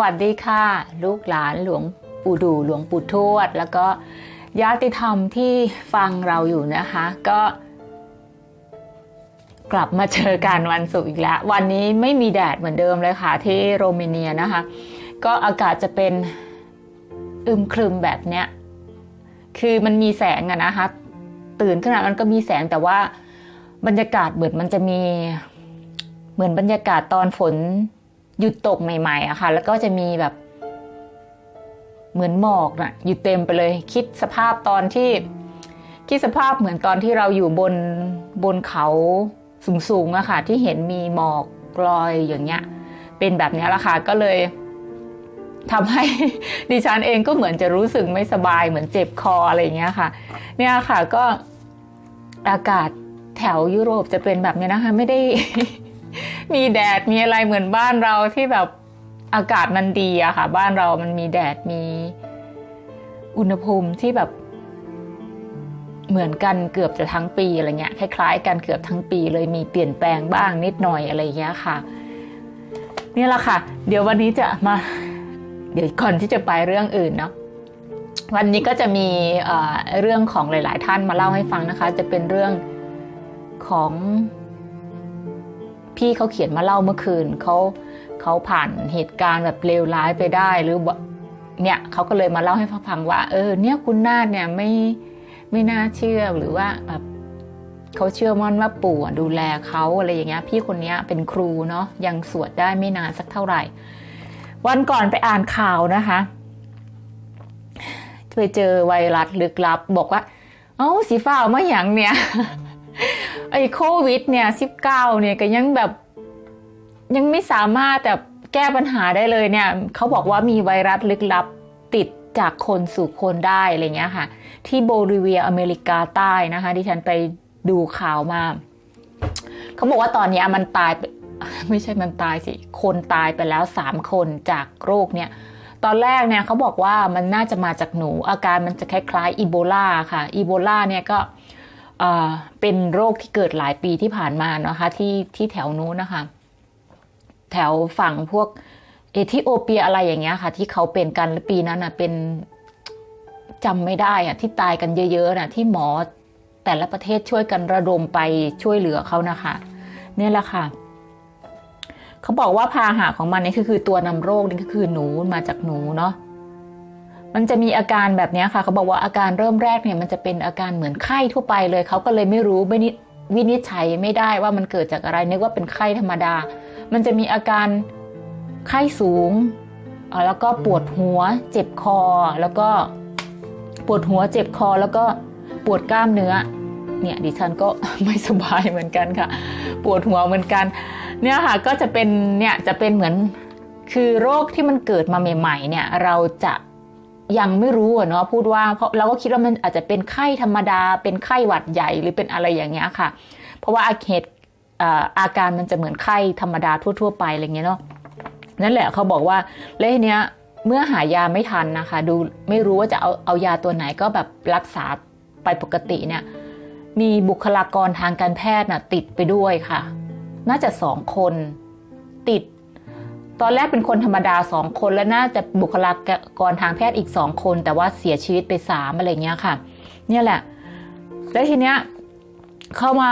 วัสดีค่ะ ลูกหลานหลวงปู่ดูหลวงปู่ทวด แล้วก็ญาติธรรมที่ฟังเราอยู่นะคะ ก็ กลับมาเจอกันวันศุกร์อีกแล้ว วันนี้ไม่มีแดดเหมือนเดิมเลยค่ะ ที่โรมาเนียนะคะ ก็อากาศจะเป็นอึมครึมแบบเนี้ยคือมันมีแสงอะนะคะ ตื่นขึ้นมามันก็มีแสงแต่ว่าบรรยากาศเหมือนมันจะมี เหมือนบรรยากาศตอนฝน หยุดตกใหม่ๆอะค่ะ แล้วก็จะมีแบบ เหมือนหมอกน่ะอยู่เต็มไปเลย คิดสภาพตอนที่คิดสภาพเหมือนตอนที่เราอยู่บนบนเขาสูงๆอะค่ะ ที่เห็นมีหมอกลอยอย่างเงี้ย เป็นแบบนี้ละค่ะก็เลยทำให้ดิฉันเองก็เหมือนจะรู้สึกไม่สบายเหมือนเจ็บคออะไรอย่างเงี้ยค่ะ เนี่ยค่ะก็อากาศแถวยุโรปจะเป็นแบบนี้นะคะ ไม่ได้ มีแดดมีอะไรเหมือนบ้านเราที่แบบอากาศมันดีอะค่ะ บ้านเรามันมีแดดมี อุณหภูมิที่แบบ เหมือนกันเกือบจะทั้งปีอะไรเงี้ยคล้ายๆกันเกือบทั้งปีเลยมีเปลี่ยนแปลงบ้างนิดหน่อยอะไรเงี้ยค่ะนี่แหละค่ะ เดี๋ยววันนี้จะมา เดี๋ยวก่อนที่จะไปเรื่องอื่นเนาะวันนี้ก็จะมีเรื่องของหลาย ๆ ท่านมาเล่าให้ฟังนะคะ จะเป็นเรื่องของ พี่เขาเขียนมาเล่าเมื่อคืนเขาเขาผ่านเหตุการณ์แบบเลวร้ายไปได้หรือเนี่ยเขาก็เลยมาเล่าให้ฟังว่า เออ เนี่ยคุณนาฏเนี่ยไม่ไม่น่าเชื่อหรือว่าแบบเขาเชื่อมั่นว่าปู่ดูแลเขาอะไรอย่างเงี้ย พี่คนนี้เป็นครูเนาะยังสวดได้ไม่นานสักเท่าไหร่ วันก่อนไปอ่านข่าวนะคะไปเจอไวรัสลึกลับ บอกว่า เอ้าสีฟ้าเอมาอย่างเนี่ย ไอ้โควิดเนี่ยสิบเก้าเนี่ยก็ยังแบบยังไม่สามารถแบบแก้ปัญหาได้เลยเนี่ยเขาบอกว่ามีไวรัสลึกลับติดจากคนสู่คนได้อะไรเงี้ยค่ะ ที่โบลิเวียอเมริกาใต้นะคะที่ฉันไปดูข่าวมาเขาบอกว่าตอนนี้มันตายไม่ใช่มันตายสิ คนตายไปแล้วสามคนจากโรคเนี่ย ตอนแรกเนี่ยเขาบอกว่ามันน่าจะมาจากหนู อาการมันจะคล้ายๆอีโบลาค่ะ อีโบลาเนี่ยก็ เป็นโรคที่เกิดหลายปีที่ผ่านมานะคะที่ที่แถวนู้นนะคะ แถวฝั่งพวกเอธิโอเปียอะไรอย่างเงี้ยค่ะ ที่เขาเป็นกันแล้วปีนั้นอะเป็นจำไม่ได้อะที่ตายกันเยอะๆน่ะที่หมอแต่ละประเทศช่วยกันระดมไปช่วยเหลือเขานะคะ เนี่ยแหละค่ะ เขาบอกว่าพาหะของมันนี่คือคือตัวนำโรคนี่ก็คือหนูมาจากหนูเนาะ มันจะมีอาการแบบนี้ค่ะ เขาบอกว่าอาการเริ่มแรกเนี่ยมันจะเป็นอาการเหมือนไข้ทั่วไปเลย เขาก็เลยไม่รู้ไม่นิวินิจฉัยไม่ได้ว่ามันเกิดจากอะไรนึกว่าเป็นไข้ธรรมดา มันจะมีอาการไข้สูง แล้วก็ปวดหัว เจ็บคอ แล้วก็ปวดหัวเจ็บคอ แล้วก็ปวดกล้ามเนื้อ เนี่ยดิฉันก็ไม่สบายเหมือนกันค่ะ ปวดหัวเหมือนกัน เนี่ยค่ะก็จะเป็นเนี่ยจะเป็นเหมือนคือโรคที่มันเกิดมาใหม่ๆเนี่ยเราจะ ยังไม่รู้อะเนาะพูดว่าเพราะเราก็คิดว่ามันอาจจะเป็นไข้ธรรมดา เป็นไข้หวัดใหญ่หรือเป็นอะไรอย่างเงี้ยค่ะ เพราะว่าอาเหตุอาการมันจะเหมือนไข้ธรรมดาทั่ว ๆ ไปอะไรเงี้ยเนาะนั่นแหละเขาบอกว่าแล้วทีเนี้ยเมื่อหายาไม่ทันนะคะ ดูไม่รู้ว่าจะเอาเอายาตัวไหนก็แบบรักษาไปปกติเนี่ย มีบุคลากรทางการแพทย์น่ะติดไปด้วยค่ะ น่าจะสองคนติด ตอนแรกเป็นคนธรรมดาสองคนแล้วน่าจะบุคลากรทางแพทย์อีกสองคน แต่ว่าเสียชีวิตไปสามอะไรเงี้ยค่ะ เนี่ยแหละ แล้วทีเนี้ยเข้ามา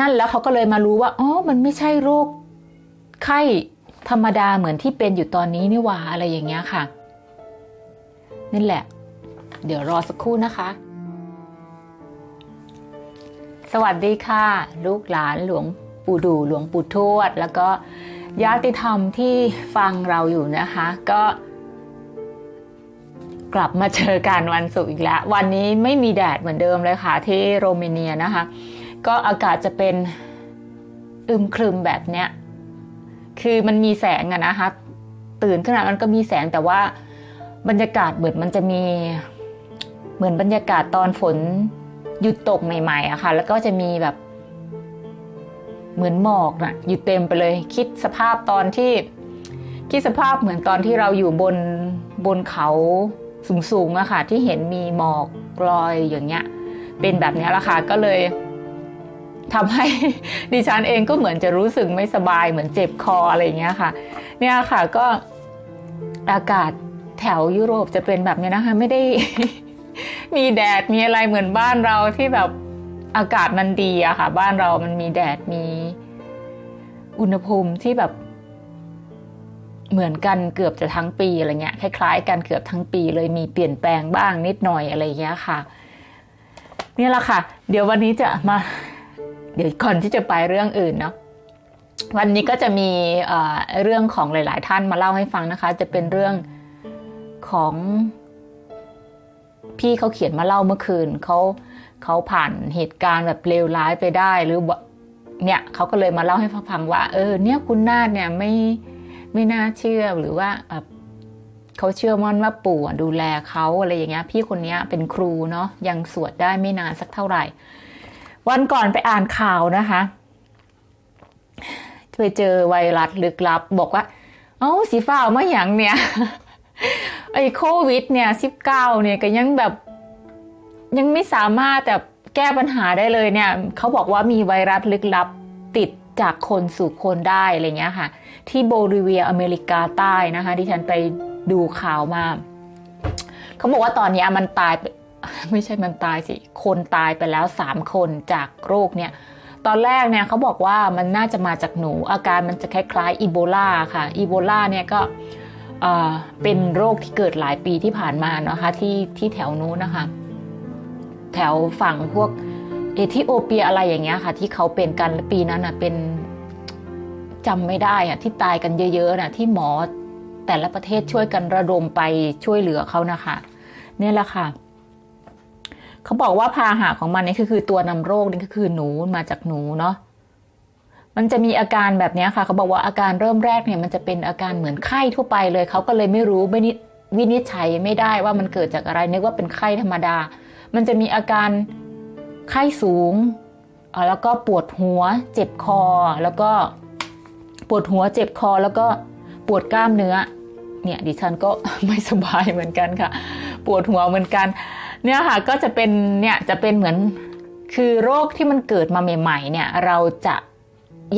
นั่นแล้วเขาก็เลยมารู้ว่าอ๋อมันไม่ใช่โรคไข้ธรรมดาเหมือนที่เป็นอยู่ตอนนี้นี่หว่าอะไรอย่างเงี้ยค่ะนี่แหละ เดี๋ยวรอสักครู่นะคะ สวัสดีค่ะ ลูกหลานหลวงปู่ดูหลวงปู่ทวด แล้วก็ ญาติธรรมที่ฟังเราอยู่นะคะ ก็ กลับมาเจอกันวันศุกร์อีกแล้ว วันนี้ไม่มีแดดเหมือนเดิมเลยค่ะ ที่โรมาเนียนะคะ ก็อากาศจะเป็นอึมครึมแบบเนี้ย คือมันมีแสงอะนะคะ ตื่นขึ้นมามันก็มีแสงแต่ว่าบรรยากาศเหมือนมันจะมีเหมือนบรรยากาศตอนฝนหยุดตกใหม่ๆอะค่ะ แล้วก็จะมีแบบ เหมือนหมอกน่ะอยู่เต็มไปเลย คิดสภาพตอนที่คิดสภาพเหมือนตอนที่เราอยู่บนบนเขาสูงๆอะค่ะ ที่เห็นมีหมอกลอยอย่างเงี้ย เป็นแบบนี้ละค่ะก็เลยทำให้ดิฉันเองก็เหมือนจะรู้สึกไม่สบายเหมือนเจ็บคออะไรอย่างเงี้ยค่ะ เนี่ยค่ะก็อากาศแถวยุโรปจะเป็นแบบนี้นะคะ ไม่ได้มีแดดมีอะไรเหมือนบ้านเราที่แบบ อากาศมันดีอะค่ะ บ้านเรามันมีแดดมี อุณหภูมิที่แบบ เหมือนกันเกือบจะทั้งปีอะไรเงี้ยคล้ายๆกันเกือบทั้งปีเลยมีเปลี่ยนแปลงบ้างนิดหน่อยอะไรเงี้ยค่ะนี่แหละค่ะ เดี๋ยววันนี้จะมา เดี๋ยวก่อนที่จะไปเรื่องอื่นเนาะวันนี้ก็จะมีเรื่องของหลาย ๆ ท่านมาเล่าให้ฟังนะคะ จะเป็นเรื่องของพี่เขาเขียนมาเล่าเมื่อคืนเขา เขาผ่านเหตุการณ์แบบเลวร้ายไปได้หรือเนี่ยเขาก็เลยมาเล่าให้ฟังว่า เออ เนี่ยคุณนาฏเนี่ยไม่ไม่น่าเชื่อหรือว่าแบบเขาเชื่อมั่นว่าปู่ดูแลเขาอะไรอย่างเงี้ย พี่คนนี้เป็นครูเนาะยังสวดได้ไม่นานสักเท่าไหร่ วันก่อนไปอ่านข่าวนะคะไปเจอไวรัสลึกลับ บอกว่า เอ้าสีฟ้าเอมาอย่างเนี่ยไอ้โควิดเนี่ยสิบเก้าเนี่ยก็ยังแบบ ยังไม่สามารถแบบแก้ปัญหาได้เลยเนี่ยเขาบอกว่ามีไวรัสลึกลับติดจากคนสู่คนได้อะไรเงี้ยค่ะ ที่โบลิเวียอเมริกาใต้นะคะที่ฉันไปดูข่าวมาเขาบอกว่าตอนนี้มันตายไม่ใช่มันตายสิ คนตายไปแล้วสามคนจากโรคเนี่ย ตอนแรกเนี่ยเขาบอกว่ามันน่าจะมาจากหนู อาการมันจะคล้ายๆอีโบลาค่ะ อีโบลาเนี่ยก็เอ่อเป็นโรคที่เกิดหลายปีที่ผ่านมานะคะที่ที่แถวนู้นนะคะ แถวฝั่งพวกเอธิโอเปียอะไรอย่างเงี้ยค่ะ ที่เขาเป็นกันปีนั้นน่ะเป็นจำไม่ได้อะที่ตายกันเยอะๆน่ะที่หมอแต่ละประเทศช่วยกันระดมไปช่วยเหลือเขานะคะเนี่ยแหละค่ะ เขาบอกว่าพาหะของมันนี่คือคือตัวนำโรคนี่ก็คือหนูมาจากหนูเนาะมันจะมีอาการแบบนี้ค่ะ เขาบอกว่าอาการเริ่มแรกเนี่ย มันจะเป็นอาการเหมือนไข้ทั่วไปเลย เขาก็เลยไม่รู้ไม่นิวินิจฉัยไม่ได้ว่ามันเกิดจากอะไรนึกว่าเป็นไข้ธรรมดา มันจะมีอาการไข้สูงอ่อแล้วก็ปวดหัว เจ็บคอ แล้วก็ปวดหัวเจ็บคอ แล้วก็ปวดกล้ามเนื้อ เนี่ยดิฉันก็ไม่สบายเหมือนกันค่ะ ปวดหัวเหมือนกัน เนี่ยค่ะก็จะเป็นเนี่ยจะเป็นเหมือนคือโรคที่มันเกิดมาใหม่ๆ เนี่ยเราจะ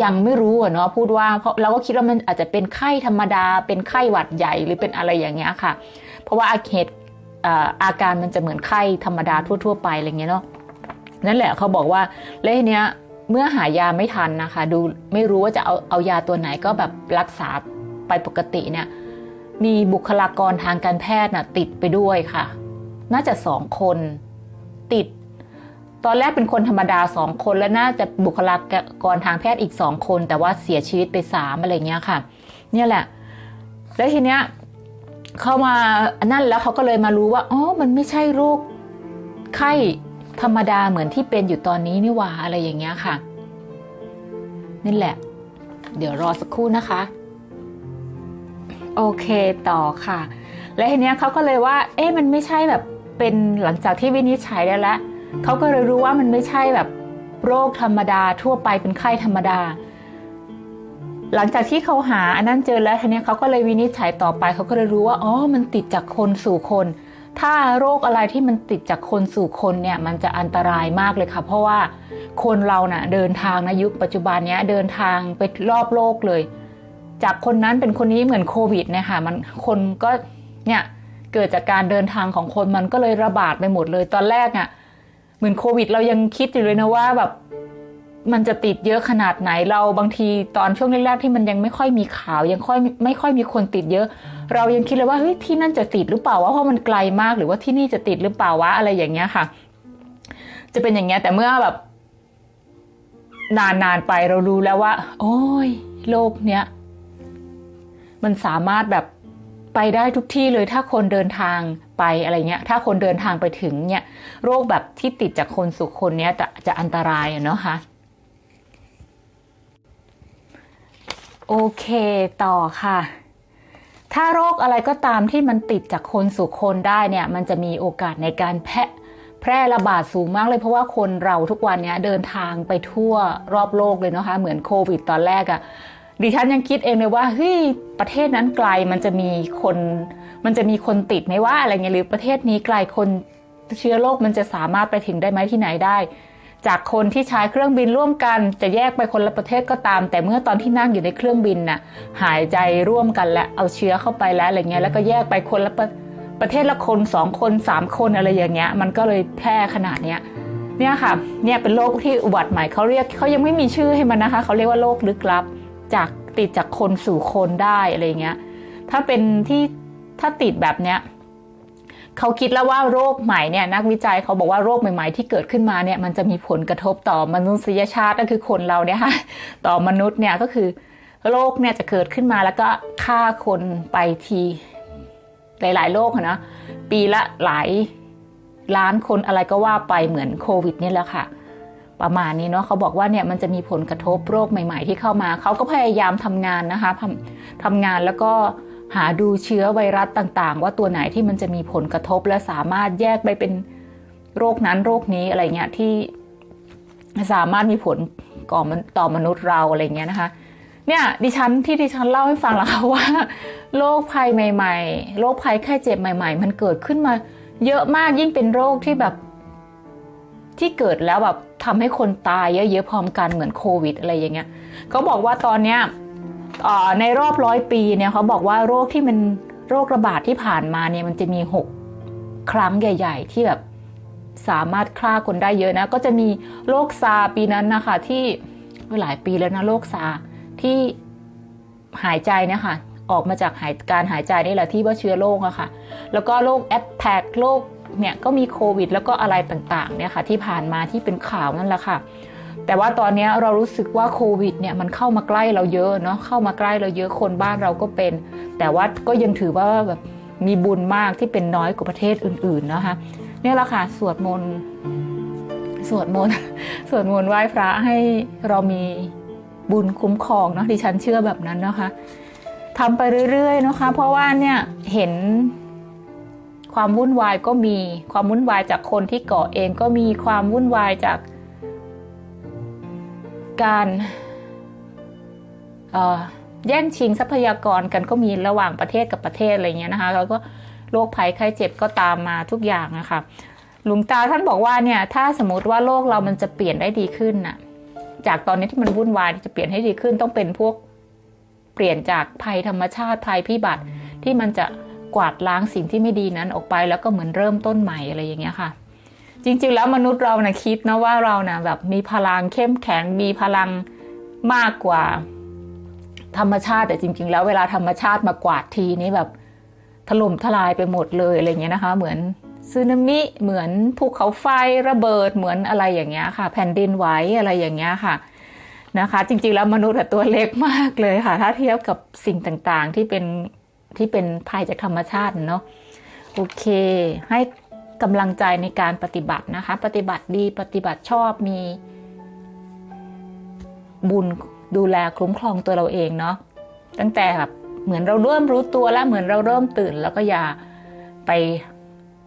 ยังไม่รู้อะเนาะพูดว่าเพราะเราก็คิดว่ามันอาจจะเป็นไข้ธรรมดา เป็นไข้หวัดใหญ่หรือเป็นอะไรอย่างเงี้ยค่ะ เพราะว่าอาเหตุ อาการมันจะเหมือนไข้ธรรมดาทั่ว ๆ ไปอะไรเงี้ยเนาะนั่นแหละเขาบอกว่าแล้วทีเนี้ยเมื่อหายาไม่ทันนะคะ ดูไม่รู้ว่าจะเอาเอายาตัวไหนก็แบบรักษาไปปกติเนี่ยมีบุคลากรทางการแพทย์น่ะติดไปด้วยค่ะ น่าจะสองคนติด ตอนแรกเป็นคนธรรมดาสองคนแล้วน่าจะบุคลากรทางแพทย์อีกสองคน แต่ว่าเสียชีวิตไปสามอะไรเงี้ยค่ะ เนี่ยแหละ แล้วทีเนี้ย เข้ามานั่นแล้วเขาก็เลยมารู้ว่าอ๋อมันไม่ใช่โรคไข้ธรรมดาเหมือนที่เป็นอยู่ตอนนี้นี่หว่าอะไรอย่างเงี้ยค่ะนี่แหละ เดี๋ยวรอสักครู่นะคะ โอเคต่อค่ะ และทีเนี้ยเขาก็เลยว่า เอ๊ะมันไม่ใช่แบบเป็นหลังจากที่วินิจฉัยได้แล้วเขาก็เลยรู้ว่ามันไม่ใช่แบบโรคธรรมดาทั่วไปเป็นไข้ธรรมดา หลังจากที่เขาหาอันนั้นเจอแล้วทีนี้เขาก็เลยวินิจฉัยต่อไปเขาก็เลยรู้ว่าอ๋อมันติดจากคนสู่คน ถ้าโรคอะไรที่มันติดจากคนสู่คนเนี่ยมันจะอันตรายมากเลยค่ะ เพราะว่าคนเราน่ะเดินทางในะยุคปัจจุบันเนี้ยเดินทางไปรอบโลกเลย จากคนนั้นเป็นคนนี้เหมือนโควิดเนะคะมันคนก็เนี่ยเกิดจากการเดินทางของคนมันก็เลยระบาดไปหมดเลยตอนแรกอะ่ะเหมือนโควิด เรายังคิดอยู่เลยนะว่าแบบ มันจะติดเยอะขนาดไหนเราบางทีตอนช่วงแรกๆที่มันยังไม่ค่อยมีข่าวยังค่อยไม่ค่อยมีคนติดเยอะ เรายังคิดเลยว่าเฮ้ยที่นั่นจะติดหรือเปล่าวะเพราะมันไกลมากหรือว่าที่นี่จะติดหรือเปล่าวะอะไรอย่างเงี้ยค่ะ จะเป็นอย่างเงี้ยแต่เมื่อแบบนานๆไปเรารู้แล้วว่า โอ้ย โลกเนี้ยมันสามารถแบบไปได้ทุกที่เลยถ้าคนเดินทางไปอะไรเงี้ย ถ้าคนเดินทางไปถึงเนี่ย โรคแบบที่ติดจากคนสู่คนเนี้ยจะจะอันตรายอะเนาะคะ โอเคต่อค่ะ ถ้าโรคอะไรก็ตามที่มันติดจากคนสู่คนได้เนี่ย มันจะมีโอกาสในการแพร่แพร่ระบาดสูงมากเลยเพราะว่าคนเราทุกวันนี้เดินทางไปทั่วรอบโลกเลยนะคะ เหมือนโควิดตอนแรกอะดิฉันยังคิดเองเลยว่าเฮ้ยประเทศนั้นไกลมันจะมีคน มันจะมีคนติดไหมว่าอะไรเงี้ยหรือประเทศนี้ไกลคนเชื้อโรคมันจะสามารถไปถึงได้ไหมที่ไหนได้ จากคนที่ใช้เครื่องบินร่วมกัน จะแยกไปคนละประเทศก็ตาม แต่เมื่อตอนที่นั่งอยู่ในเครื่องบินน่ะหายใจร่วมกันและเอาเชื้อเข้าไปแล้วอะไรเงี้ยแล้วก็แยกไปคนละประประเทศละคนสองคนสามคนอะไรอย่างเงี้ย มันก็เลยแพร่ขนาดเนี้ยเนี่ยค่ะเนี่ยเป็นโรคที่อุบัติใหม่เขาเรียกเขายังไม่มีชื่อให้มันนะคะเขาเรียกว่าโรคลึกลับ จากติดจากคนสู่คนได้อะไรเงี้ยถ้าเป็นที่ถ้าติดแบบเนี้ย เขาคิดแล้วว่าโรคใหม่เนี่ยนักวิจัยเขาบอกว่าโรคใหม่ ๆ ที่เกิดขึ้นมาเนี่ยมันจะมีผลกระทบต่อมนุษยชาติก็คือคนเราเนี่ยค่ะต่อมนุษย์เนี่ยก็คือโรคเนี่ยจะเกิดขึ้นมาแล้วก็ฆ่าคนไปทีหลาย ๆ โรคนะปีละหลายล้านคนอะไรก็ว่าไปเหมือนโควิดนี่แหละค่ะ ประมาณนี้เนาะเขาบอกว่าเนี่ยมันจะมีผลกระทบโรคใหม่ ๆ ที่เข้ามา เขาก็พยายามทำงานนะคะทำทำงานแล้วก็ หาดูเชื้อไวรัสต่างๆ ว่าตัวไหนที่มันจะมีผลกระทบและสามารถแยกไปเป็นโรคนั้นโรคนี้อะไรเงี้ยที่สามารถมีผลก่อมันต่อมนุษย์เราอะไรเงี้ยนะคะ เนี่ยดิฉันที่ดิฉันเล่าให้ฟังแล้วค่ะว่าโรคภัยใหม่ ๆโรคภัยไข้เจ็บใหม่ ๆ มันเกิดขึ้นมา เยอะมากยิ่งเป็นโรคที่แบบ ที่เกิดแล้วแบบทำให้คนตายเยอะๆพร้อมกันเหมือนโควิดอะไรอย่างเงี้ยเขาบอกว่าตอนเนี้ย ในรอบร้อยปีเนี่ยเขาบอกว่าโรคที่มันโรคระบาดที่ผ่านมาเนี่ยมันจะมีหกครั้งใหญ่ ๆ ที่แบบสามารถฆ่าคนได้เยอะนะ ก็จะมีโรคซาปีนั้นนะคะ ที่หลายปีแล้วนะโรคซาที่หายใจเนี่ยค่ะออกมาจากหายการหายใจนี่แหละที่ว่าเชื้อโรคอะค่ะ แล้วก็โรคแอดแทกโรคเนี่ยก็มีโควิด แล้วก็อะไรต่างๆเนี่ยค่ะที่ผ่านมาที่เป็นข่าวนั่นแหละค่ะ แต่ว่าตอนนี้เรารู้สึกว่าโควิดเนี่ยมันเข้ามาใกล้เราเยอะเนาะเข้ามาใกล้เราเยอะคนบ้านเราก็เป็น แต่ว่าก็ยังถือว่าแบบมีบุญมากที่เป็นน้อยกว่าประเทศอื่นๆนะคะเนี่ยแหละค่ะสวดมนต์สวดมนต์สวดมนต์ไหว้พระให้เรามีบุญคุ้มครองเนาะดิฉันเชื่อแบบนั้นนะคะทำไปเรื่อยๆนะคะ เพราะว่าเนี่ยเห็นความวุ่นวายก็มีความวุ่นวายจากคนที่ก่อเองก็มีความวุ่นวายจาก การแย่งชิงทรัพยากรกันก็มีระหว่างประเทศกับประเทศอะไรเงี้ยนะคะ แล้วก็โรคภัยไข้เจ็บก็ตามมาทุกอย่างนะคะหลวงตาท่านบอกว่าเนี่ยถ้าสมมติว่าโลกเรามันจะเปลี่ยนได้ดีขึ้นน่ะ จากตอนนี้ที่มันวุ่นวายจะเปลี่ยนให้ดีขึ้นต้องเป็นพวกเปลี่ยนจากภัยธรรมชาติภัยพิบัติที่มันจะกวาดล้างสิ่งที่ไม่ดีนั้นออกไปแล้วก็เหมือนเริ่มต้นใหม่อะไรอย่างเงี้ยค่ะ จริงๆ แล้วมนุษย์เรานะคิดนะว่าเรานะแบบมีพลังเข้มแข็งมีพลังมากกว่า ธรรมชาติแต่จริง ๆ แล้วเวลาธรรมชาติมากวาดทีนี้แบบถล่มทลายไปหมดเลยอะไรเงี้ยนะคะ เหมือนซึนามิเหมือนภูเขาไฟระเบิดเหมือนอะไรอย่างเงี้ยค่ะ แผ่นดินไหวอะไรอย่างเงี้ยค่ะนะคะ จริงๆแล้วมนุษย์ตัวเล็กมากเลยค่ะ ถ้าเทียบกับสิ่งต่างๆที่เป็นที่เป็นภัยจากธรรมชาติเนาะโอเค ให้ กำลังใจในการปฏิบัตินะคะ ปฏิบัติดีปฏิบัติชอบมี บุญดูแลคุ้มครองตัวเราเองเนาะตั้งแต่แบบเหมือนเราเริ่มรู้ตัวแล้วเหมือนเราเริ่มตื่น แล้วก็อย่าไป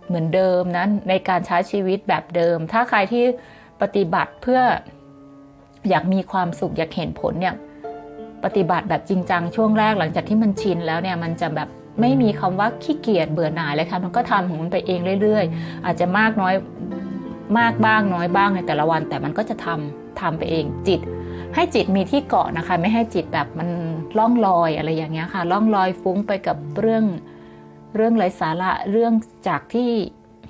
เหมือนเดิมนะในการใช้ชีวิตแบบเดิม ถ้าใครที่ปฏิบัติเพื่ออยากมีความสุขอยากเห็นผลเนี่ยปฏิบัติแบบจริงจังช่วงแรกหลังจากที่มันชินแล้วเนี่ยมันจะแบบ ไม่มีคำว่าขี้เกียจเบื่อหน่ายเลยค่ะมันก็ทำของมันไปเองเรื่อย ๆ อาจจะมากน้อยมากบ้างน้อยบ้างในแต่ละวัน แต่มันก็จะทำทำไปเองจิต ให้จิตมีที่เกาะนะคะ ไม่ให้จิตแบบมันล่องลอยอะไรอย่างเงี้ยค่ะล่องลอยฟุ้งไปกับเรื่องเรื่องไร้สาระเรื่องจากที่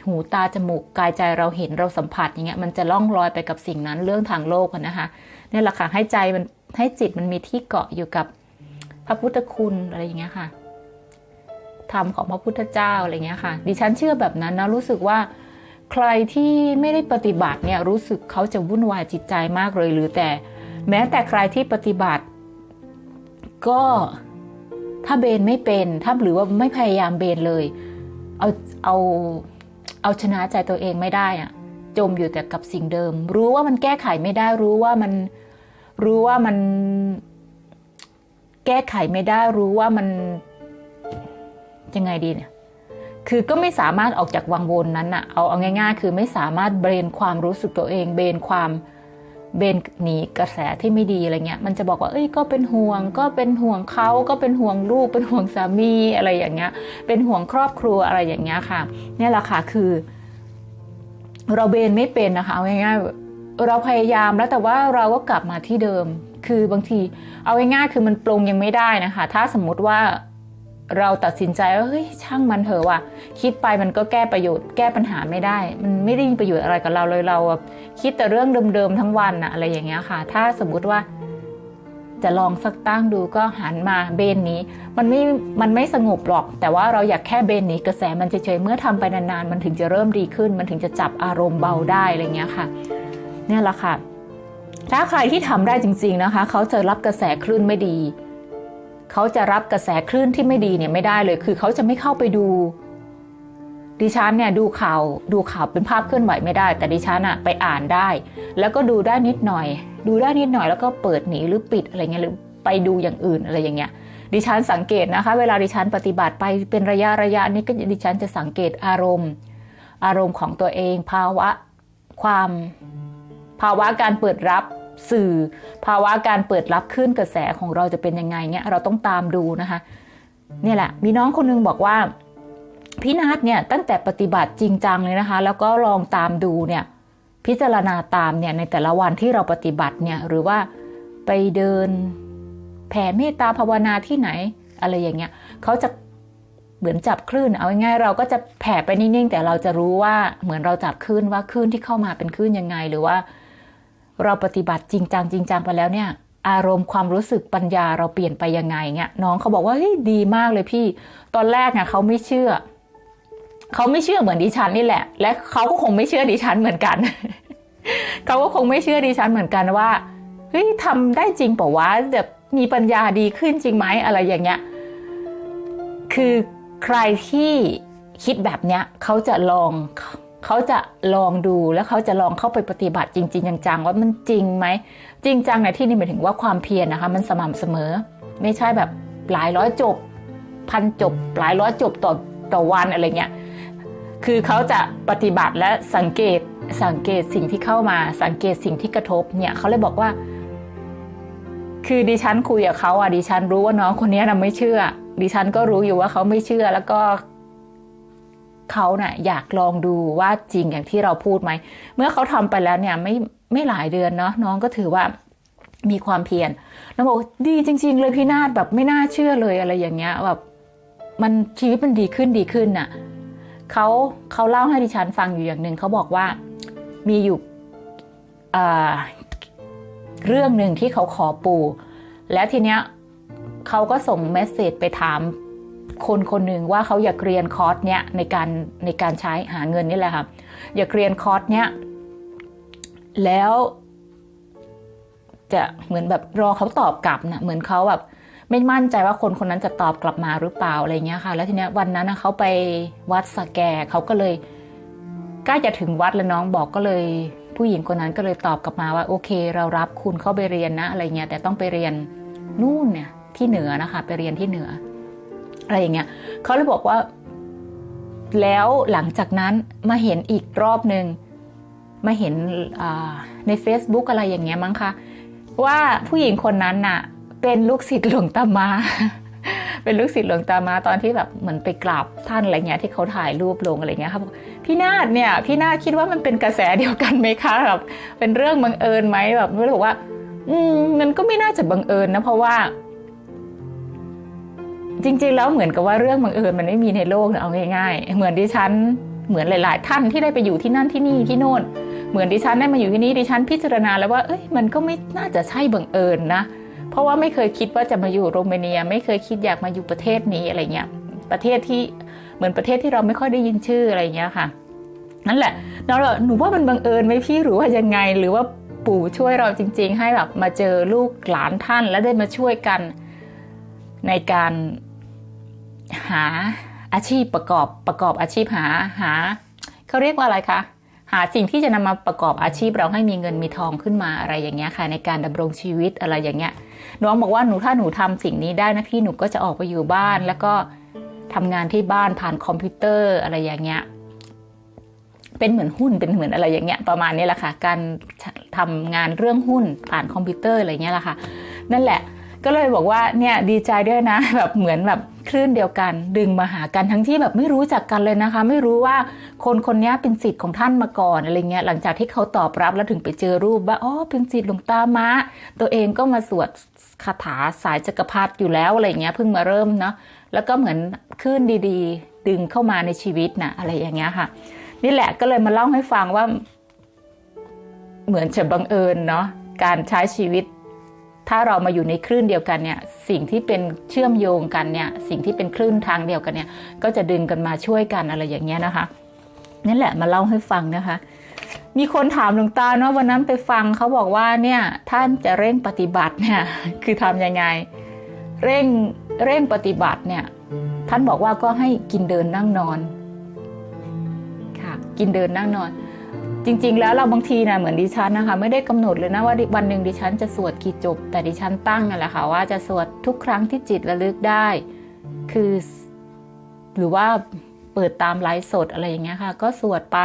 หูตาจมูกกายใจเราเห็นเราสัมผัสอย่างเงี้ยมันจะล่องลอยไปกับสิ่งนั้นเรื่องทางโลกนะคะนี่แหละค่ะให้ใจมันให้จิตมันมีที่เกาะอยู่กับพระพุทธคุณอะไรอย่างเงี้ยค่ะ ธรรมของพระพุทธเจ้าอะไรเงี้ยค่ะ ดิฉันเชื่อแบบนั้นนะรู้สึกว่าใครที่ไม่ได้ปฏิบัติเนี่ยรู้สึกเขาจะวุ่นวายจิตใจมากเลยหรือแต่ แม้แต่ใครที่ปฏิบัติ ก็ถ้าเบนไม่เป็นถ้าหรือว่าไม่พยายามเบนเลย เอาเอาเอาชนะใจตัวเองไม่ได้อะจมอยู่แต่กับสิ่งเดิม รู้ว่ามันแก้ไขไม่ได้รู้ว่ามันรู้ว่ามัน แก้ไขไม่ได้รู้ว่ามัน ยังไงดีเนี่ยคือก็ไม่สามารถออกจากวังวนนั้นอะเอาเอาง่ายๆ คือไม่สามารถเบนความรู้สึกตัวเอง เบนความเบนหนีกระแสที่ไม่ดีอะไรเงี้ย มันจะบอกว่า เอ้ย ก็เป็นห่วง ก็เป็นห่วงเขาก็เป็นห่วงลูก เป็นห่วงสามีอะไรอย่างเงี้ย เป็นห่วงครอบครัวอะไรอย่างเงี้ยค่ะ เนี่ยแหละค่ะ คือ เราเบนไม่เป็นนะคะเอาง่ายๆ เราพยายามแล้วแต่ว่าเราก็กลับมาที่เดิม คือบางที เอาง่ายๆ คือมันปรงยังไม่ได้นะคะ ถ้าสมมติว่า เราตัดสินใจว่าเฮ้ยช่างมันเถอะว่ะคิดไปมันก็แก้ประโยชน์แก้ปัญหาไม่ได้ มันไม่ได้มีประโยชน์อะไรกับเราเลยเราแบบคิดแต่เรื่องเดิมๆทั้งวันอะอะไรอย่างเงี้ยค่ะ ถ้าสมมุติว่า จะลองสักตั้งดูก็หันมาเบนนี้ มันไม่มันไม่สงบหรอก แต่ว่าเราอยากแค่เบนนี้กระแสมันเฉยๆเมื่อทำไปนานๆ มันถึงจะเริ่มดีขึ้น มันถึงจะจับอารมณ์เบาได้อะไรเงี้ยค่ะ เนี่ยแหละค่ะถ้าใครที่ทำได้จริง ๆนะคะ เขาจะรับกระแสคลื่นไม่ดี เขาจะรับกระแสคลื่นที่ไม่ดีเนี่ยไม่ได้เลย คือเขาจะไม่เข้าไปดู ดิฉันเนี่ยดูข่าวดูข่าวเป็นภาพเคลื่อนไหวไม่ได้ แต่ดิฉันอะไปอ่านได้ แล้วก็ดูได้นิดหน่อย ดูได้นิดหน่อยแล้วก็เปิดหนีหรือปิดอะไรเงี้ยหรือไปดูอย่างอื่นอะไรอย่างเงี้ยดิฉันสังเกตนะคะ เวลาดิฉันปฏิบัติไปเป็นระยะระยะนี้ก็ดิฉันจะสังเกตอารมณ์ อารมณ์ของตัวเอง ภาวะความภาวะการเปิดรับ สื่อ ภาวะการเปิดรับขึ้นกระแสของเราจะเป็นยังไงเนี่ยเราต้องตามดูนะคะเนี่ยแหละมีน้องคนนึงบอกว่าพี่นัทเนี่ยตั้งแต่ปฏิบัติจริงจังเลยนะคะ แล้วก็ลองตามดูเนี่ยพิจารณาตามเนี่ยในแต่ละวันที่เราปฏิบัติเนี่ยหรือว่าไปเดินแผ่เมตตาภาวนาที่ไหน อะไรอย่างเงี้ยเขาจะเหมือนจับคลื่นเอาง่ายๆเราก็จะแผ่ไปนิ่งๆ แต่เราจะรู้ว่าเหมือนเราจับคลื่นว่าคลื่นที่เข้ามาเป็นคลื่นยังไง หรือว่า เราปฏิบัติจริงจังจริงจังไปแล้วเนี่ย อารมณ์ความรู้สึกปัญญาเราเปลี่ยนไปยังไงเงี้ยน้องเขาบอกว่าเฮ้ยดีมากเลยพี่ ตอนแรกเนี่ยเขาไม่เชื่อเขาไม่เชื่อเหมือนดิฉันนี่แหละ และเขาก็คงไม่เชื่อดิฉันเหมือนกันเขาก็คงไม่เชื่อดิฉันเหมือนกันว่าเฮ้ยทำได้จริงเปล่าวะแบบมีปัญญาดีขึ้นจริงไหมอะไรอย่างเงี้ยคือใครที่คิดแบบเนี้ยเขาจะลอง เขาจะลองดูแล้วเขาจะลองเข้าไปปฏิบัติจริง ๆ จังๆว่ามันจริงไหมจริงจังในที่นี้หมายถึงว่าความเพียรนะคะ มันสม่ำเสมอ ไม่ใช่แบบหลายร้อยจบ พันจบ หลายร้อยจบต่อต่อวันอะไรเงี้ยคือเขาจะปฏิบัติและสังเกตสังเกตสิ่งที่เข้ามาสังเกตสิ่งที่กระทบเนี่ยเขาเลยบอกว่า คือดิฉันคุยกับเขาอะดิฉันรู้ว่าน้องคนนี้นะไม่เชื่อ ดิฉันก็รู้อยู่ว่าเขาไม่เชื่อแล้วก็ เขาเนะ่ะอยากลองดูว่าจริงอย่างที่เราพูดไหม เมื่อเขาทำไปแล้วเนี่ยไม่ไม่หลายเดือนเนาะน้องก็ถือว่ามีความเพียรแล้วบอกดีจริง ๆ เลยพี่นาฏแบบไม่น่าเชื่อเลยอะไรอย่างเงี้ยแบบมันชีวิตมันดีขึ้นดีขึ้นน่ะเขาเขาเล่าให้ดิฉันฟังอยู่อย่างหนึ่งเขาบอกว่ามีอยู่เรื่องหนึ่งที่เขาขอปู่ แล้วทีเนี้ยเขาก็ส่งเมสเซจไปถาม คนคนหนึ่งว่าเขาอยากเรียนคอร์สเนี้ยในการในการใช้หาเงินนี่แหละค่ะอยากเรียนคอร์สเนี้ยแล้วจะเหมือนแบบรอเขาตอบกลับนะเหมือนเขาแบบไม่มั่นใจว่าคนคนนั้นจะตอบกลับมาหรือเปล่าอะไรเงี้ยค่ะ แล้วทีเนี้ยวันนั้นนะเขาไปวัดสแกเขาก็เลยใกล้จะถึงวัดแล้วน้องบอกก็เลย ผู้หญิงคนนั้นก็เลยตอบกลับมาว่า โอเค เรารับคุณเข้าไปเรียนนะอะไรเงี้ยแต่ต้องไปเรียนนู่นเนี่ยที่เหนือนะคะ ไปเรียนที่เหนือ อะไรอย่างเงี้ยเขาเลยบอกว่า แล้วหลังจากนั้นมาเห็นอีกรอบหนึ่งมาเห็นใน Facebook อะไรอย่างเงี้ยมั้งคะว่าผู้หญิงคนนั้นน่ะ เป็นลูกศิษย์หลวงตามา เป็นลูกศิษย์หลวงตามาตอนที่แบบเหมือนไปกราบท่านอะไรเงี้ยที่เขาถ่ายรูปลงอะไรเงี้ยครับพี่นาฏเนี่ยพี่นาฏคิดว่ามันเป็นกระแสเดียวกันไหมคะแบบเป็นเรื่องบังเอิญไหมแบบไม่รู้ว่า อืมมันก็ไม่น่าจะบังเอิญนะเพราะว่า จริง ๆ แล้วเหมือนกับว่าเรื่องบังเอิญมันไม่มีในโลกเอาง่ายๆ เหมือนดิฉันเหมือนหลาย ๆ ท่านที่ได้ไปอยู่ที่นั่นที่นี่ที่โน่น เหมือนดิฉันได้มาอยู่ที่นี่ดิฉันพิจารณาแล้วว่าเอ้ยมันก็ไม่น่าจะใช่บังเอิญนะ เพราะว่าไม่เคยคิดว่าจะมาอยู่โรมาเนีย ไม่เคยคิดอยากมาอยู่ประเทศนี้อะไรเงี้ยประเทศที่เหมือนประเทศที่เราไม่ค่อยได้ยินชื่ออะไรเงี้ยค่ะนั่นแหละเราหนูว่ามันบังเอิญไหมพี่หรือว่ายังไงหรือว่าปู่ช่วยเราจริง ๆ ให้แบบมาเจอลูกหลานท่านแล้วได้มาช่วยกันในการ หาอาชีพประกอบประกอบอาชีพหาหาเขาเรียกว่าอะไรคะหาสิ่งที่จะนำมาประกอบอาชีพเราให้มีเงินมีทองขึ้นมาอะไรอย่างเงี้ยค่ะ ในการดำรงชีวิตอะไรอย่างเงี้ยน้องบอกว่าหนูถ้าหนูทำสิ่งนี้ได้นะพี่หนูก็จะออกไปอยู่บ้าน แล้วก็ทำงานที่บ้านผ่านคอมพิวเตอร์อะไรอย่างเงี้ยเป็นเหมือนหุ้นเป็นเหมือนอะไรอย่างเงี้ยประมาณนี้แหละค่ะ การทำงานเรื่องหุ้นผ่านคอมพิวเตอร์อะไรเงี้ยแหละค่ะ นั่นแหละ ก็เลยบอกว่าเนี่ยดีใจด้วยนะแบบเหมือนแบบ คลื่นเดียวกัน ดึงมาหากันทั้งที่แบบไม่รู้จักกันเลยนะคะ ไม่รู้ว่าคนคนนี้เป็นสิทธิ์ของท่านมาก่อนอะไรเงี้ยหลังจากที่เขาตอบรับแล้วถึงไปเจอรูปว่าอ๋อเป็นสิทธิ์หลวงตามะ ตัวเองก็มาสวดคาถาสายจักรพรรดิอยู่แล้วอะไรเงี้ยเพิ่งมาเริ่มเนาะแล้วก็เหมือนคลื่นดีๆ ดึงเข้ามาในชีวิตนะอะไรอย่างเงี้ยค่ะ นี่แหละก็เลยมาเล่าให้ฟังว่า เหมือนจะบังเอิญเนาะการใช้ชีวิต ถ้าเรามาอยู่ในคลื่นเดียวกันเนี่ยสิ่งที่เป็นเชื่อมโยงกันเนี่ยสิ่งที่เป็นคลื่นทางเดียวกันเนี่ยก็จะดึงกันมาช่วยกันอะไรอย่างเงี้ยนะคะนี่แหละมาเล่าให้ฟังนะคะ มีคนถามหลวงตาเนาะวันนั้นไปฟังเขาบอกว่าเนี่ยท่านจะเร่งปฏิบัติเนี่ยคือทำยังไง เร่งเร่งปฏิบัติเนี่ยท่านบอกว่าก็ให้กินเดินนั่งนอนค่ะกินเดินนั่งนอน จริง ๆ แล้วเราบางทีนะเหมือนดิฉันนะคะ ไม่ได้กำหนดเลยนะว่าวันหนึ่งดิฉันจะสวดกี่จบ แต่ดิฉันตั้งนั่นแหละค่ะว่าจะสวดทุกครั้งที่จิตระลึกได้ คือ หรือว่าเปิดตามไลฟ์สดอะไรอย่างเงี้ยค่ะ ก็สวดไป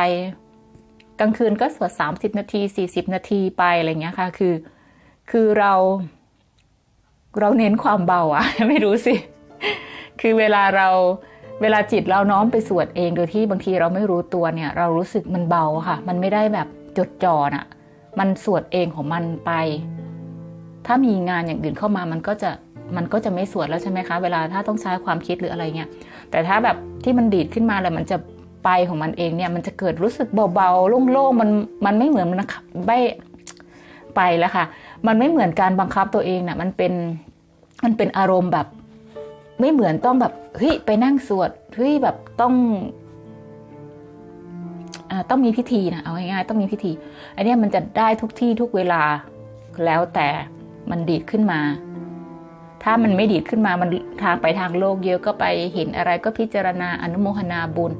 กลางคืนก็สวด 30 นาที 40 นาทีไปอะไรอย่างเงี้ยค่ะ คือ คือเรา เราเน้นความเบาอะไม่รู้สิ คือเวลาเรา เวลาจิตเราน้อมไปสวดเองโดยที่บางทีเราไม่รู้ตัวเนี่ย เรารู้สึกมันเบาค่ะ มันไม่ได้แบบจดจ่อน่ะ มันสวดเองของมันไป ถ้ามีงานอย่างอื่นเข้ามามันก็จะมันก็จะไม่สวดแล้วใช่ไหมคะ เวลาถ้าต้องใช้ความคิดหรืออะไรเงี้ยแต่ถ้าแบบที่มันดีดขึ้นมาแล้วมันจะไปของมันเองเนี่ย มันจะเกิดรู้สึกเบาๆโล่งๆมันมันไม่เหมือนมันไม่ไปแล้วค่ะ มันไม่เหมือนการบังคับตัวเองน่ะ มันเป็น มันเป็นอารมณ์แบบ ไม่เหมือนต้องแบบ เฮ้ยไปนั่งสวดเฮ้ยแบบต้องอต้องมีพิธีนะเอาง่ายๆต้องมีพิธีอันนี้มันจะได้ทุกที่ทุกเวลาแล้วแต่มันดีดขึ้นมา ถ้ามันไม่ดีดขึ้นมามันทางไปทางโลกเยอะก็ไปเห็นอะไรก็พิจารณาอนุโมทนาบุญ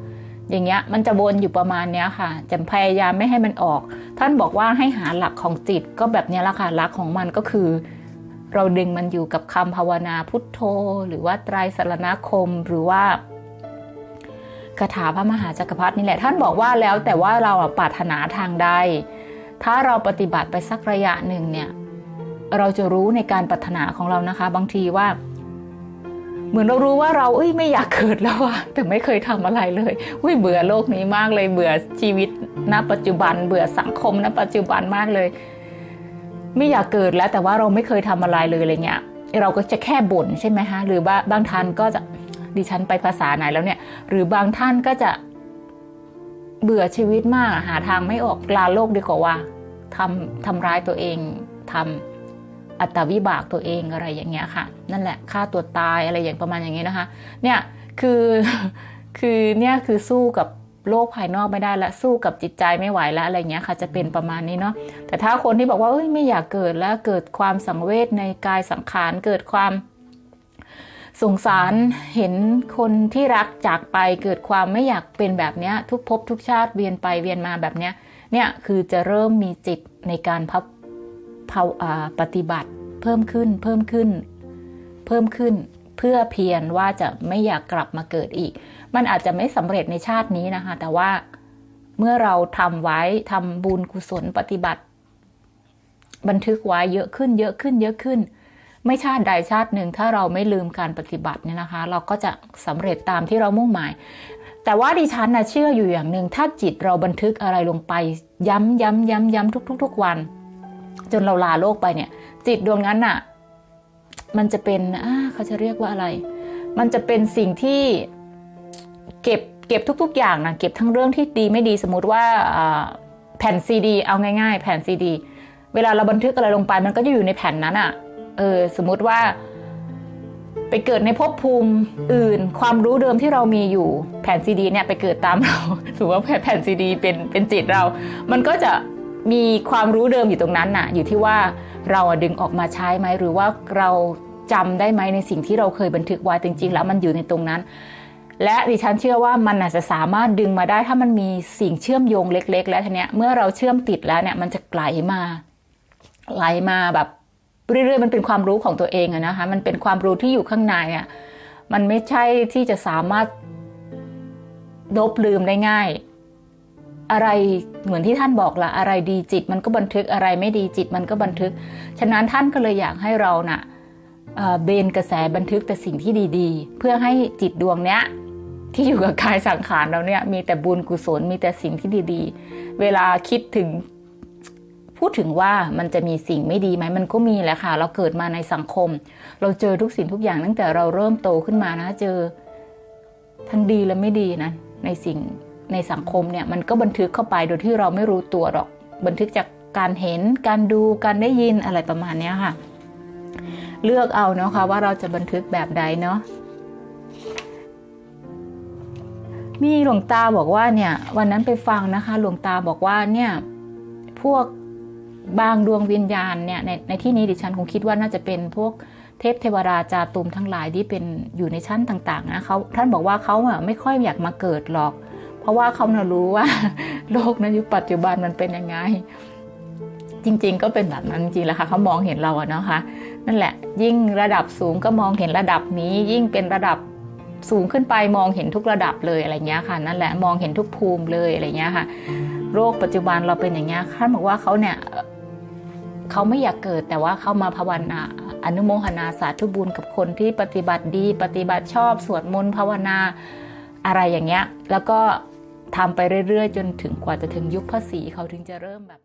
อย่างเงี้ย มันจะวนอยู่ประมาณเนี้ยค่ะจะพยายามไม่ให้มันออก ท่านบอกว่าให้หาหลักของจิตก็แบบเนี้ยละค่ะหลักของมันก็คือ เราดึงมันอยู่กับคำภาวนาพุทโธ หรือว่าไตรสรณคมหรือว่าคาถาพระมหาจักรพรรดินี่แหละ ท่านบอกว่าแล้วแต่ว่าเราปรารถนาทางใด ถ้าเราปฏิบัติไปสักระยะหนึ่งเนี่ย เราจะรู้ในการปรารถนาของเรานะคะ บางทีว่า เหมือนเรารู้ว่าเราเอ้ยไม่อยากเกิดแล้วอะแต่ไม่เคยทำอะไรเลยอุ้ยเบื่อโลกนี้มากเลยเบื่อชีวิตณปัจจุบัน เบื่อสังคมณปัจจุบันมากเลย ไม่อยากเกิดแล้วแต่ว่าเราไม่เคยทำอะไรเลยอะไรเงี้ยเราก็จะแค่บ่นใช่ไหมคะหรือว่าบางท่านก็จะดิฉันไปภาษาไหนแล้วเนี่ย หรือบางท่านก็จะเบื่อชีวิตมากหาทางไม่ออกลาโลกดีกว่าว่าทำทำร้ายตัวเองทำอัตวิบากตัวเองอะไรอย่างเงี้ยค่ะ นั่นแหละฆ่าตัวตายอะไรอย่างประมาณอย่างนี้นะคะ เนี่ยคือคือเนี่ยคือสู้กับ โลกภายนอกไม่ได้ละสู้กับจิตใจไม่ไหวแล้วอะไรเงี้ยค่ะจะเป็นประมาณนี้เนาะแต่ถ้าคนที่บอกว่าเอ้ยไม่อยากเกิดแล้วเกิดความสังเวชในกายสังขารเกิดความสงสารเห็นคนที่รักจากไปเกิดความไม่อยากเป็นแบบเนี้ยทุกภพทุกชาติเวียนไปเวียนมาแบบเนี้ยเนี่ยคือจะเริ่มมีจิตในการพับเผาปฏิบัติเพิ่มขึ้นเพิ่มขึ้น เพิ่มขึ้นเพื่อเพียรว่าจะไม่อยากกลับมาเกิดอีก มันอาจจะไม่สำเร็จในชาตินี้นะคะ แต่ว่าเมื่อเราทำไว้ทำบุญกุศลปฏิบัติ บันทึกไว้เยอะขึ้น เยอะขึ้น เยอะขึ้น ไม่ชาติใดชาติหนึ่ง ถ้าเราไม่ลืมการปฏิบัติเนี่ยนะคะ เราก็จะสำเร็จตามที่เรามุ่งหมาย แต่ว่าดิฉันนะเชื่ออยู่อย่างหนึ่งถ้าจิตเราบันทึกอะไรลงไป ย้ำย้ำย้ำย้ำทุกทุกทุกวัน จนเราลาโลกไปเนี่ย จิตดวงนั้นน่ะ มันจะเป็นเขาจะเรียกว่าอะไร มันจะเป็นสิ่งที่ เก็บเก็บทุก ๆ อย่างนะเก็บทั้งเรื่องที่ดีไม่ดีสมมติว่าแผ่นซีดี เอาง่าย ๆ แผ่นซีดี เวลาเราบันทึกอะไรลงไปมันก็จะอยู่ในแผ่นนั้นอะ่ะเออสมมุติว่า ไปเกิดในภพภูมิอื่น ความรู้เดิมที่เรามีอยู่แผ่นซีดีเนี่ยไปเกิดตามเราถือว่าแผ่นซีดีเป็นเป็นจิตเรา มันก็จะมีความรู้เดิมอยู่ตรงนั้นน่ะ อยู่ที่ว่าเราดึงออกมาใช้ไหมหรือว่าเราจำได้ไหมในสิ่งที่เราเคยบันทึกไว้จริง ๆ แล้วมันอยู่ในตรงนั้น และดิฉันเชื่อว่ามันอาจจะสามารถดึงมาได้ถ้ามันมีสิ่งเชื่อมโยงเล็ก ๆ แล้วทีเนี้ยเมื่อเราเชื่อมติดแล้วเนี่ยมันจะไหลมาไหลมาแบบเรื่อยๆมันเป็นความรู้ของตัวเองอะนะคะมันเป็นความรู้ที่อยู่ข้างในอะมันไม่ใช่ที่จะสามารถลบลืมได้ง่าย อะไรเหมือนที่ท่านบอกละอะไรดีจิต มันก็บันทึกอะไรไม่ดีจิตมันก็บันทึก ฉะนั้นท่านก็เลยอยากให้เรานะ่ะเอ่อเบนกระแสบันทึกแต่สิ่งที่ดีๆ เพื่อให้จิตดวงเนี้ย ที่อยู่กับกายสังขารเราเนี่ย มีแต่บุญกุศลมีแต่สิ่งที่ดี ๆ เวลาคิดถึง พูดถึงว่ามันจะมีสิ่งไม่ดีไหมมันก็มีแหละค่ะ เราเกิดมาในสังคม เราเจอทุกสิ่งทุกอย่างตั้งแต่เราเริ่มโตขึ้นมานะ เจอทั้งดีและไม่ดีนะในสิ่งในสังคมเนี่ยมันก็บันทึกเข้าไปโดยที่เราไม่รู้ตัวหรอก บันทึกจากการเห็นการดูการได้ยินอะไรประมาณนี้ค่ะ เลือกเอาเนาะค่ะว่าเราจะบันทึกแบบใดเนาะ มีหลวงตาบอกว่าเนี่ย วันนั้นไปฟังนะคะ หลวงตาบอกว่าเนี่ยพวกบางดวงวิญญาณเนี่ยในในที่นี้ดิฉันคงคิดว่าน่าจะเป็นพวกเทพเทวราจาตุมทั้งหลายที่เป็นอยู่ในชั้นต่างๆนะเขาท่านบอกว่าเขาอะไม่ค่อยอยากมาเกิดหรอก เพราะว่าเขาน่ะรู้ว่า โลกในยุคปัจจุบันมันเป็นยังไง จริง ๆ ก็เป็นแบบนั้นจริงๆแหละค่ะเขามองเห็นเราอะเนาะค่ะนั่นแหละ ยิ่งระดับสูงก็มองเห็นระดับนี้ ยิ่งเป็นระดับ สูงขึ้นไปมองเห็นทุกระดับเลยอะไรเงี้ยค่ะ นั่นแหละมองเห็นทุกภูมิเลยอะไรเงี้ยค่ะ โรคปัจจุบันเราเป็นอย่างเงี้ยท่านบอกว่าเขาเนี่ยเขาไม่อยากเกิดแต่ว่าเขามาภาวนาอนุโมทนาสาธุบุญกับคนที่ปฏิบัติดี ปฏิบัติชอบสวดมนต์ภาวนาอะไรอย่างเงี้ย แล้วก็ทำไปเรื่อยๆ จนถึงกว่าจะถึงยุคพระศรีเขาถึงจะเริ่มแบบ